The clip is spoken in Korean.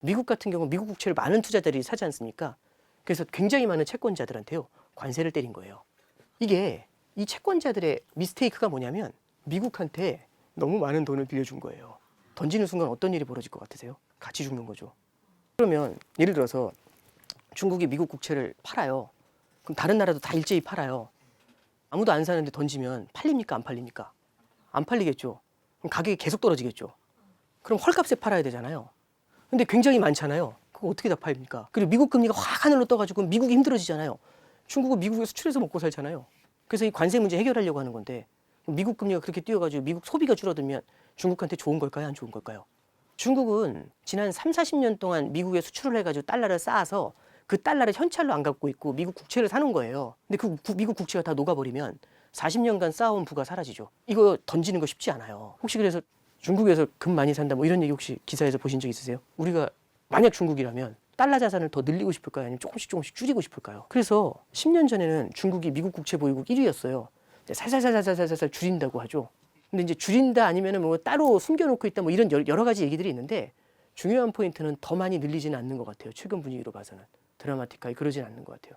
미국 같은 경우 미국 국채를 많은 투자자들이 사지 않습니까? 그래서 굉장히 많은 채권자들한테요 관세를 때린 거예요. 이게 이 채권자들의 미스테이크가 뭐냐면 미국한테 너무 많은 돈을 빌려준 거예요. 던지는 순간 어떤 일이 벌어질 것 같으세요? 같이 죽는 거죠. 그러면 예를 들어서 중국이 미국 국채를 팔아요. 그럼 다른 나라도 다 일제히 팔아요. 아무도 안 사는데 던지면 팔립니까? 안 팔립니까? 안 팔리겠죠. 그럼 가격이 계속 떨어지겠죠. 그럼 헐값에 팔아야 되잖아요. 근데 굉장히 많잖아요. 그거 어떻게 다 팔립니까? 그리고 미국 금리가 확 하늘로 떠가지고 미국이 힘들어지잖아요. 중국은 미국에 수출해서 먹고 살잖아요. 그래서 이 관세 문제 해결하려고 하는 건데 미국 금리가 그렇게 뛰어가지고 미국 소비가 줄어들면 중국한테 좋은 걸까요? 안 좋은 걸까요? 중국은 지난 3, 40년 동안 미국에 수출을 해가지고 달러를 쌓아서 그 달러를 현찰로 안 갖고 있고 미국 국채를 사는 거예요. 근데 그 구- 미국 국채가 다 녹아버리면 40년간 쌓아온 부가 사라지죠. 이거 던지는 거 쉽지 않아요. 혹시 그래서 중국에서 금 많이 산다 뭐 이런 얘기 혹시 기사에서 보신 적 있으세요? 우리가 만약 중국이라면 달러 자산을 더 늘리고 싶을까요? 아니면 조금씩 조금씩 줄이고 싶을까요? 그래서 10년 전에는 중국이 미국 국채 보유국 1위였어요. 살살살살살살살 줄인다고 하죠. 근데 이제 줄인다 아니면은 뭐 따로 숨겨놓고 있다 뭐 이런 여- 여러 가지 얘기들이 있는데 중요한 포인트는 더 많이 늘리지는 않는 것 같아요. 최근 분위기로 봐서는 드라마틱하게 그러진 않는 것 같아요.